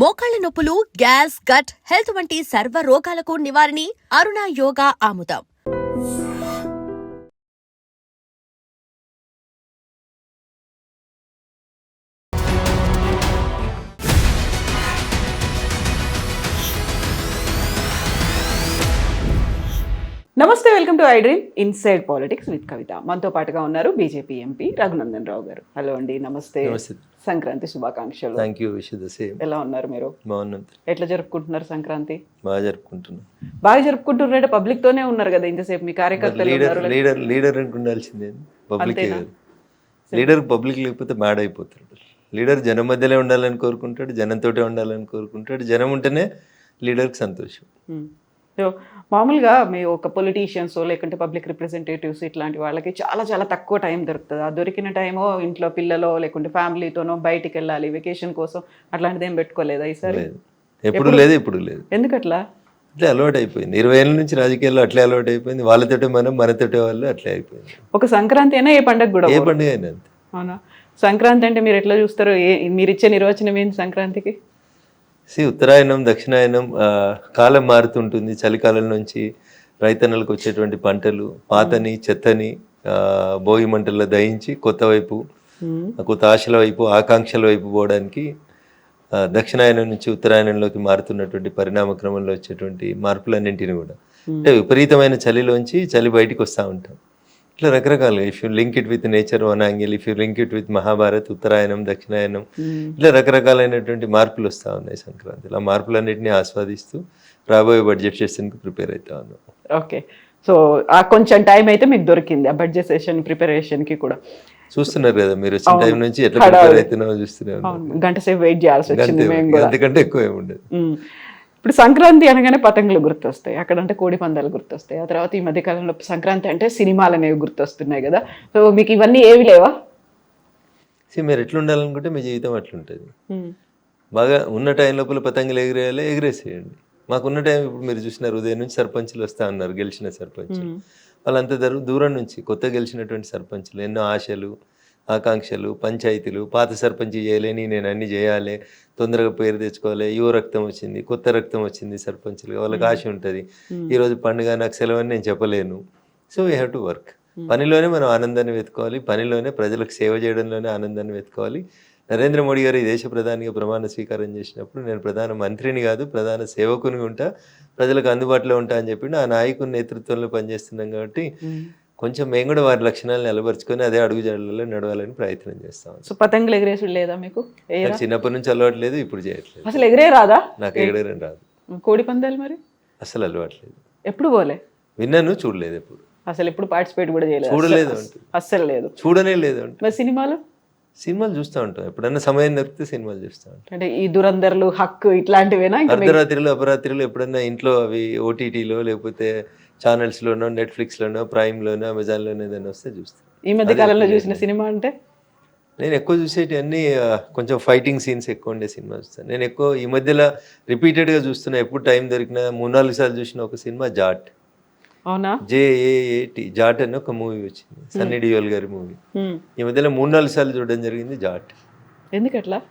మోకాళ్ళ నొప్పులు gas gut health వంటి సర్వ రోగాలకు నివారణి అరుణ యోగా ఆముదం. నమస్తే welcome to I dream inside politics with Kavitha. మనతో పాటుగా ఉన్నారు బీజేపీ ఎంపీ రఘునందన్ రావు గారు. హలో అండి నమస్తే. సంక్రాంతి శుభాకాంక్షలు. Thank you wish the same ఎలా ఉన్నారు మీరు? బాగున్నాం. ఎట్లా జరుపుకుంటున్నారు సంక్రాంతి? బాగా జరుపుకుంటున్నాం. బాగా జరుపుకుంటున్నారంటే పబ్లిక్ తోనే ఉన్నారు కదా ఇంతసేపు మీ కార్యకర్తలు లీడర్ లీడర్ లీడర్ అంటే ఉండాల్సిందే. పబ్లిక్? లీడర్ పబ్లిక్ లేకపోతే మ్యాడ్ అయిపోతాడు. లీడర్ జనం మధ్యలో ఉండాలని కోరుకుంటాడు జనంతోటే ఉండాలని కోరుకుంటాడు. జనం ఉంటేనే లీడర్కి సంతోషం. సో మామూలుగా మీ ఒక పొలిటీషియన్స్ లేకుంటే పబ్లిక్ రిప్రజెంటేటివ్స్ ఇట్లాంటి వాళ్ళకి చాలా చాలా తక్కువ టైం దొరుకుతుంది. ఆ దొరికిన టైమో ఇంట్లో పిల్లలో లేకుంటే ఫ్యామిలీతోనో బయటికి వెళ్ళాలి వెకేషన్ కోసం అట్లాంటిది ఏం పెట్టుకోలేదా ఈసారి? ఎప్పుడు లేదు ఇప్పుడు లేదు. ఎందుకట్లా? అట్లే అలవాటు అయిపోయింది. ఇరవై ఏళ్ళ నుంచి రాజకీయాల్లో అట్లే అలవాటు అయిపోయింది. వాళ్ళతోటే మనం మనతోటే వాళ్ళు అట్లే అయిపోయింది. ఒక సంక్రాంతి అయినా ఏ పండగ కూడా ఏ. పండుగ అయినా అంతే. అవునా? సంక్రాంతి అంటే మీరు ఎట్లా చూస్తారు? ఏ మీరు ఇచ్చే నిర్వచనం ఏంటి సంక్రాంతికి? సి ఉత్తరాయణం దక్షిణాయనం కాలం మారుతుంటుంది. చలికాలం నుంచి రైతన్నలకు వచ్చేటువంటి పంటలు పాతని చెత్తని భోగి మంటల్లో దహించి కొత్త వైపు. కొత్త ఆశల వైపు ఆకాంక్షల వైపు పోవడానికి దక్షిణాయనం నుంచి ఉత్తరాయణంలోకి మారుతున్నటువంటి పరిణామ క్రమంలో వచ్చేటువంటి మార్పులన్నింటినీ కూడా. అంటే విపరీతమైన చలిలోంచి చలి బయటికి వస్తూ ఉంటాం. ఇట్లా రకరకాలుగా if you link it with nature one angle if you link it with Mahabharat ఉత్తరాయణం దక్షిణాయనం. ఇట్లా రకరకాలైనటువంటి మార్పులు వస్తూ ఉన్నాయి సంక్రాంతిలో. ఆ మార్పులన్నింటినీ ఆస్వాదిస్తూ రాబోయే బడ్జెట్ సెషన్కి ప్రిపేర్ అవుతా ఉన్నాం. ఓకే సో ఆ కొంచెం టైం అయితే మీకు దొరికింది ఆ బడ్జెట్ సెషన్ ప్రిపరేషన్కి కూడా. చూస్తున్నారు కదా మీరు వచ్చిన టైం నుంచి ఎట్లా. ప్రిపేర్ అవుతున్నామో గంట సేపు వెయిట్ చేయాల్సి వచ్చింది ఎక్కువ ఏమి ఉండదు. మ్మ్. ఇప్పుడు సంక్రాంతి అనగానే పతంగులు గుర్తొస్తాయి. అక్కడంటే కోడి పందాలు గుర్తొస్తాయి. ఆ తర్వాత ఈ మధ్య కాలంలో సంక్రాంతి అంటే సినిమాలు అనేవి గుర్తొస్తున్నాయి కదా. సో మీకు ఇవన్నీ ఏవి లేవా? మీరు ఎట్లా ఉండాలనుకుంటే మీ జీవితం అట్లుంటుంది. బాగా ఉన్న టైం లోపల పతంగులు ఎగిరేయాలి ఎగిరేసేయండి. మాకున్న టైం ఇప్పుడు మీరు చూసినారు ఉదయం నుంచి సర్పంచులు వస్తా ఉన్నారు గెలిచిన సర్పంచులు. మ్మ్. వాళ్ళంతా దూరం దూరం నుంచి కొత్త గెలిచినటువంటి సర్పంచులు ఎన్నో ఆశలు ఆకాంక్షలు పంచాయతీలు పాత సర్పంచ్ చేయలేని నేను అన్ని చేయాలి తొందరగా పేరు తెచ్చుకోవాలి యువ రక్తం వచ్చింది కొత్త రక్తం వచ్చింది సర్పంచులుగా వాళ్ళకి ఆశ ఉంటుంది. ఈరోజు పండుగ నాకు సెలవు అని నేను చెప్పలేను. So we have to work పనిలోనే మనం ఆనందాన్ని వెతుకోవాలి పనిలోనే ప్రజలకు సేవ చేయడంలోనే ఆనందాన్ని వెతుకోవాలి నరేంద్ర మోడీ గారు ఈ దేశ ప్రధానిగా ప్రమాణ స్వీకారం చేసినప్పుడు నేను ప్రధాన మంత్రిని కాదు ప్రధాన సేవకుని ఉంటా ప్రజలకు అందుబాటులో ఉంటా అని చెప్పి ఆ నాయకుని నేతృత్వంలో పనిచేస్తున్నాం కాబట్టి. కొంచెం మేము కూడా వారి లక్షణాలను నిలబరుచుకొని అదే అడుగుజాడలలో నడవాలని ప్రయత్నం చేస్తాం సో పతంగులు ఎగిరేసుడు లేదా మీకు? చిన్నప్పటి నుంచి అలవాట్లేదు ఇప్పుడు చేయట్లేదు. అసలు ఎగిరే రాదా? నాకు ఎగడడం రాదు. కోడి పందాలు మరి? అసలు అలవాట్లేదు. ఎప్పుడు పోలే? విన్నాను చూడలేదు ఎప్పుడు. అసలు ఎప్పుడు పార్టిసిపేట్ కూడా చేయలేదు. చూడలేదు అస్సలు-. అస్సలు లేదు. చూడనే లేదు అంటే. మరి సినిమాలు? సినిమాలు చూస్తూ ఉంటాం. ఎప్పుడన్నా సమయం దొరికితే సినిమాలు చూస్తూ ఉంటాం. అంటే ఈ దురందర్లు హక్కు ఇట్లాంటివేనా? అర్ధరాత్రిలో అపరాత్రిలో ఎప్పుడన్నా ఇంట్లో అవి ఓటీటీలో లేకపోతే ఛానల్స్లోనో నెట్ఫ్లిక్స్లోనో ప్రైమ్లోనో అమెజాన్లోనో ఏదైనా వస్తే చూస్తాను. ఈ మధ్య కాలంలో చూసిన సినిమా అంటే? నేను ఎక్కువ చూసేటి అన్ని కొంచెం ఫైటింగ్ సీన్స్ ఎక్కువ ఉండే సినిమా చూస్తాను. నేను ఎక్కువ ఈ మధ్యలో రిపీటెడ్గా చూస్తున్నా ఎప్పుడు టైం దొరికినా మూడు నాలుగు సార్లు చూసిన ఒక సినిమా జాట్. అవునా? జేఏఏటి జాట్ అని ఒక మూవీ వచ్చింది. సన్నీ డియోల్ గారి మూవీ హ్మ్. ఈ మధ్యలో మూడు నాలుగు సార్లు చూడడం జరిగింది జాట్. ఎందుకట్లా?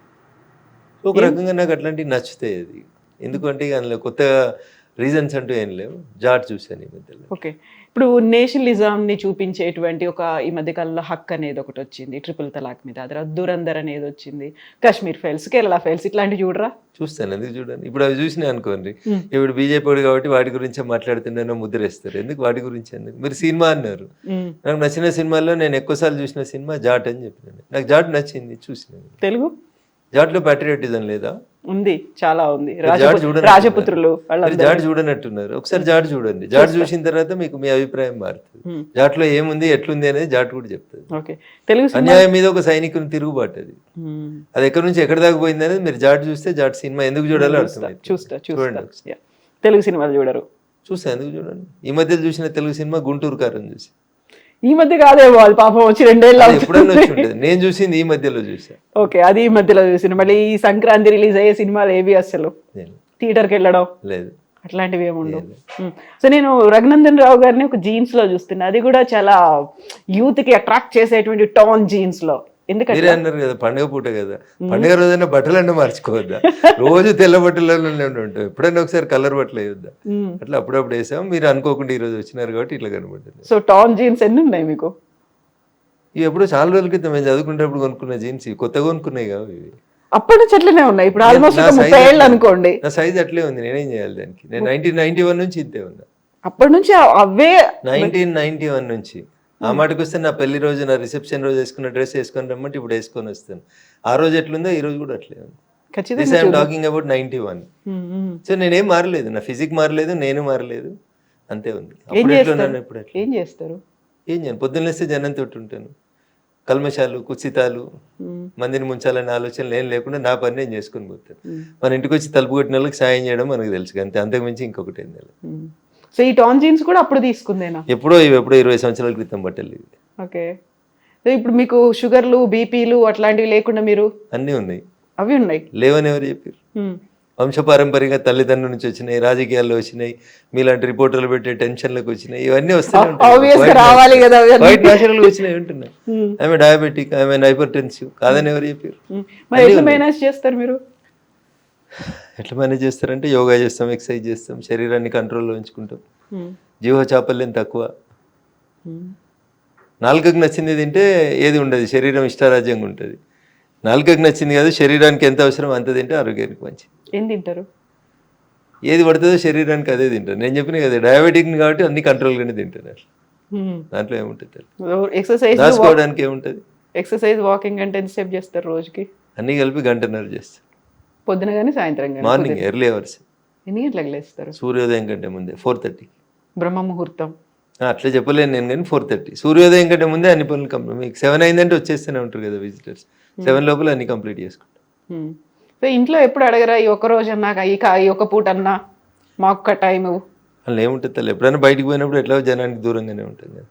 ఒక రకంగా నాకు అట్లాంటివి నచ్చుతాయి అది. ఎందుకంటే అందులో కొత్త రీజన్స్ అంటూ ఏం లేవు. జాట్ చూశాను ఈ మధ్యలో. ఓకే. ఇప్పుడు నేషనలిజంని చూపించేటువంటి ఒక ఈ మధ్య కాలంలో హక్ అనేది ఒకటి వచ్చింది ట్రిపుల్ తలాక్ మీద. తర్వాత దురందర్ అనేది వచ్చింది. కాశ్మీర్ ఫైల్స్ కేరళ ఫైల్స్ ఇట్లాంటివి చూడరా? చూస్తాను ఎందుకు చూడండి ఇప్పుడు అవి చూసినా అనుకోండి. ఇప్పుడు బీజేపీ కాబట్టి వాటి గురించే మాట్లాడుతున్నానో ముద్రేస్తారు. ఎందుకు వాటి గురించి ఎందుకు? మీరు సినిమా అన్నారు. నాకు నచ్చిన సినిమాల్లో నేను ఎక్కువసార్లు చూసిన సినిమా జాట్ అని చెప్పినాను. నాకు జాట్ నచ్చింది చూసినాను. తెలుగు? జాట్లో ప్యాట్రియాటిజం లేదా? ఉంది చాలా ఉంది. రాజపుత్రులు జాట్ చూడనట్టున్నారు. ఒకసారి జాట్ చూడండి. జాట్ చూసిన తర్వాత మీకు మీ అభిప్రాయం మారుతుంది. జాట్లో ఏముంది ఎట్లుంది అనేది జాట్ కూడా చెప్తుంది. తెలుగు సినిమా అన్యాయం మీద ఒక సైనికుని తిరుగుబాటు అది. అది ఎక్కడి నుంచి ఎక్కడి దాకా పోయింది అనేది మీరు జాట్ చూస్తే జాట్ సినిమా ఎందుకు చూడాలో చూస్తా చూస్తా చూడండి చూస్తా. తెలుగు సినిమాలు చూడరు. చూసా ఎందుకు చూడండి? ఈ మధ్య చూసిన తెలుగు సినిమా గుంటూరు కారం చూసి. ఈ మధ్య కాదేమో అది పాపం వచ్చి రెండేళ్ళు నేను చూసింది ఈ మధ్యలో చూసా. ఓకే అది ఈ మధ్యలో చూసిన మళ్ళీ ఈ సంక్రాంతి రిలీజ్ అయ్యే సినిమాలు ఏవి అసలు థియేటర్కి వెళ్ళడం? లేదు. అట్లాంటివి ఏమి ఉండవు. మ్. సో నేను రఘునందన్ రావు గారిని ఒక జీన్స్లో చూస్తున్నా. అది కూడా చాలా యూత్కి అట్రాక్ట్ చేసేటువంటి టాన్ జీన్స్లో ఎందుకంటే అన్నారు కదా పండుగ పూట కదా. పండుగ రోజైనా బట్టలన్నా మార్చుకోవద్దా? రోజు తెల్ల బట్టలలోనే ఉంటాం ఎప్పుడైనా ఒకసారి కలర్ బట్టలు వేయొద్దా? అట్లా అప్పుడప్పుడు వేసాం మీరు అనుకోకుండా ఈ రోజు వచ్చినారు కాబట్టి ఇట్లా కనబడ్డది సో టాన్ జీన్స్ ఎన్ని ఉన్నాయి మీకు? ఇవి ఎప్పుడో చాలా రోజుల క్రితం మేము చదువుకునేటప్పుడు కొనుక్కున్న జీన్స్. ఇవి కొత్తగా కొనుక్కున్నాయి కావు ఇవి. అప్పటి నుంచి అట్లనే ఉన్నాయి. ఇప్పుడు ఆల్మోస్ట్ ముప్పై ఏళ్ళు. అనుకోండి. నా సైజ్ అట్లే ఉంది. నేనేం చేయాలి దానికి? నేను నైన్టీన్ నైన్టీ వన్ నుంచి ఇంతే ఉన్నా. అప్పటి నుంచి అవే నైన్టీన్ నైన్టీ వన్ నుంచి. ఆ మాటకు వస్తే నా పెళ్ళి రోజు నా రిసెప్షన్ రోజు వేసుకున్న డ్రెస్ వేసుకొని రమ్మంటే ఇప్పుడు వేసుకొని వస్తాను. ఆ రోజు ఎట్లుందో ఈ రోజు కూడా అట్లే ఉంది. This I'm talking about ninety one. So నేనేం మారలేదు. నా ఫిజిక్ మారలేదు నేను మారలేదు. అంతే ఉంది. ఏం అప్పుడు ఇప్పుడు ఏం చేస్తారు? ఏం చేయను. పొద్దున్న లేస్తే జనం తోటి ఉంటాను. కల్మషాలు కుచితాలు ఉమ్, మందిని ముంచాలనే ఆలోచనలు ఏం లేకుండా నా పని నేను చేసుకొని పోతాను. ఉమ్, మన ఇంటికి వచ్చి తలుపు కొట్టిన వాళ్ళకి సాయం చేయడం మనకు తెలుసు. అంతే. అంతకుమించి ఇంకొకటి ఏం తెలియదు. సో ఈ టాన్ జీన్స్ కూడా అప్పుడు తీసుకుందేనా? ఎప్పుడో ఇవి ఎప్పుడో ఇరవై సంవత్సరాల క్రితం బట్టలు ఇవి. ఓకే. సో ఇప్పుడు మీకు షుగర్లు బీపీలు అట్లాంటివి లేకుండా మీరు అన్నీ ఉన్నాయి. అవి ఉన్నాయి. లేవని ఎవరు చెప్పారు? ఉమ్, వంశపారంపర్యంగా తల్లిదండ్రుల నుంచి వచ్చినాయి రాజకీయాల్లో వచ్చినాయి మీలాంటి రిపోర్టర్లు పెట్టే టెన్షన్లకు వచ్చినాయి ఇవన్నీ అవన్నీ. వైట్ నేషనల్ వచ్చినాయి ఉంటున్నాయి ఆమె డయాబెటిక్ ఆమె హైపర్ టెన్సివ్ కాదని ఎవరు చెప్పారు? చేస్తారు మీరు? ఎట్లా మేనేజ్ చేస్తారంటే యోగా చేస్తాం ఎక్సర్సైజ్ చేస్తాం శరీరాన్ని కంట్రోల్లో ఉంచుకుంటాం. జీవ చాపల్యం తక్కువ. నాలుకకు నచ్చింది తింటే ఏది ఉండదు శరీరం ఇష్టారాజ్యంగా ఉంటుంది. నాలుకకు నచ్చింది కాదు శరీరానికి ఎంత అవసరం అంత తింటే ఆరోగ్యానికి మంచిది. ఏం తింటారు? ఏది పడుతుందో శరీరానికి అదే తింటాను నేను చెప్పిన కదా డయాబెటిక్ కాబట్టి అన్ని కంట్రోల్గానే తింటాను అట్లా. దాంట్లో ఏముంటుంది ఎక్సర్సైజ్ దాచుకోవడానికి ఏముంటుంది? ఎక్సర్సైజ్ వాకింగ్ అంటే ఎంతసేపు చేస్తారు రోజుకి? అన్నీ కలిపి గంటన్నర చేస్తాను పొద్దున కానీ సాయంత్రం కానీ మార్నింగ్ ఎర్లీ అవర్స్ ఎన్ని గంటలకు లేస్తారు? సూర్యోదయం కంటే ముందే ఫోర్ థర్టీ బ్రహ్మ ముహూర్తం అట్లా చెప్పలేను నేను కానీ ఫోర్ థర్టీ సూర్యోదయం కంటే ముందే అన్ని పనులు కంప్లీట్. మీకు సెవెన్ అయిందంటే వచ్చేస్తూనే ఉంటారు కదా విజిటర్స్ సెవెన్ లోపల అన్ని కంప్లీట్ చేసుకుంటాం ఉమ్. సో ఇంట్లో ఎప్పుడు అడగరా ఈ ఒక్క రోజు అన్నా ఈ ఈ ఒక్క పూట అన్నా మా ఒక్క టైము? అలా ఏముంటుంది తల్లి? ఎప్పుడైనా బయటికి పోయినప్పుడు ఎట్లా జనానికి దూరంగానే ఉంటుంది కదా.